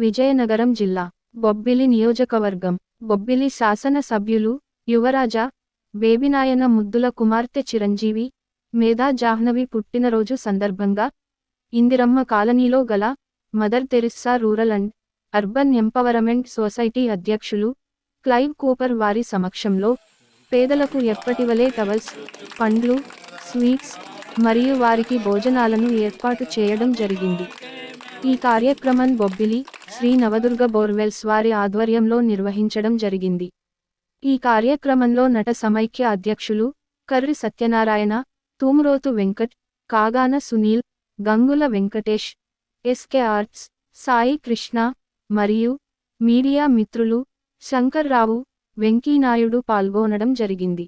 విజయనగరం జిల్లా బొబ్బిలి నియోజకవర్గం. బొబ్బిలి శాసన సభ్యులు యువరాజా బేబినాయన ముద్దుల కుమార్తె చిరంజీవి మేధా జాహ్నవి పుట్టినరోజు సందర్భంగా ఇందిరమ్మ కాలనీలో గల Mother Teresa rural and urban empowerment society అధ్యక్షులు క్లైవ్ కూపర్ వారి సమక్షంలో పేదలకు ఎప్పటివలే టవల్స్ పండ్లు స్వీట్స్ మరియు వారికి భోజనాలను ఏర్పాటు చేయడం జరిగింది. ఈ కార్యక్రమం బొబ్బిలి శ్రీ నవదుర్గ బోర్వెల్స్ వారి ఆధ్వర్యంలో నిర్వహించడం జరిగింది. ఈ కార్యక్రమంలో నట సమైక్య అధ్యక్షులు కర్రి సత్యనారాయణ తూమ్రోతు వెంకట్ కాగాన సునీల్ గంగుల వెంకటేష్ ఎస్కే ఆర్ట్స్ సాయి కృష్ణ మరియు మీడియా మిత్రులు శంకర్రావు వెంకీనాయుడు పాల్గొనడం జరిగింది.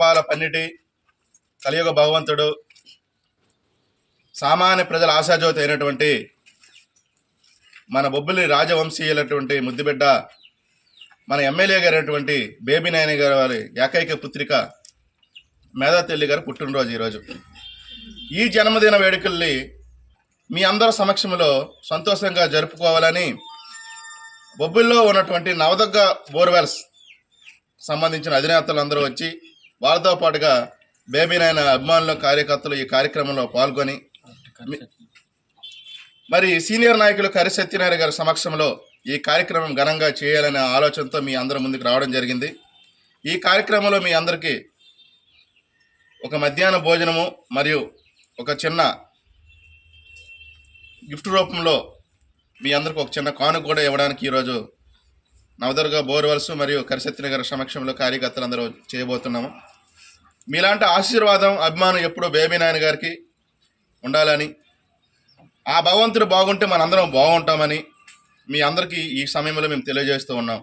పాల పన్నిటి కలియుగ భగవంతుడు సామాన్య ప్రజల ఆశాజ్యోతి అయినటువంటి మన బొబ్బిలి రాజవంశీయులటువంటి ముద్దుబిడ్డ మన ఎమ్మెల్యే గారైనటువంటి బేబీ నాయని గారి వారి ఏకైక పుత్రిక మేధాతెల్లి గారు పుట్టినరోజు ఈరోజు. ఈ జన్మదిన వేడుకల్ని మీ అందరి సమక్షంలో సంతోషంగా జరుపుకోవాలని బొబ్బిల్లో ఉన్నటువంటి నవదగ్గ బోర్వెల్స్ సంబంధించిన అధినేతలు అందరూ వచ్చి వాళ్ళతో పాటుగా బేబీ నాయన అభిమానులు కార్యకర్తలు ఈ కార్యక్రమంలో పాల్గొని మరి సీనియర్ నాయకులు కరి సత్యనారాయణ గారి సమక్షంలో ఈ కార్యక్రమం ఘనంగా చేయాలనే ఆలోచనతో మీ అందరి ముందుకు రావడం జరిగింది. ఈ కార్యక్రమంలో మీ అందరికీ ఒక మధ్యాహ్న భోజనము మరియు ఒక చిన్న గిఫ్ట్ రూపంలో మీ అందరికి ఒక చిన్న కానుక కూడా ఇవ్వడానికి ఈరోజు నవదుర్గ బోర్వల్స్ మరియు కరిసత్తిన గారి సమక్షంలో కార్యకర్తలందరూ చేయబోతున్నాము. మీలాంటి ఆశీర్వాదం అభిమానం ఎప్పుడూ బేబీ నాయన గారికి ఉండాలని. ఆ భగవంతుడు బాగుంటే మనందరం బాగుంటామని మీ అందరికీ ఈ సమయంలో మేము తెలియజేస్తూ ఉన్నాం.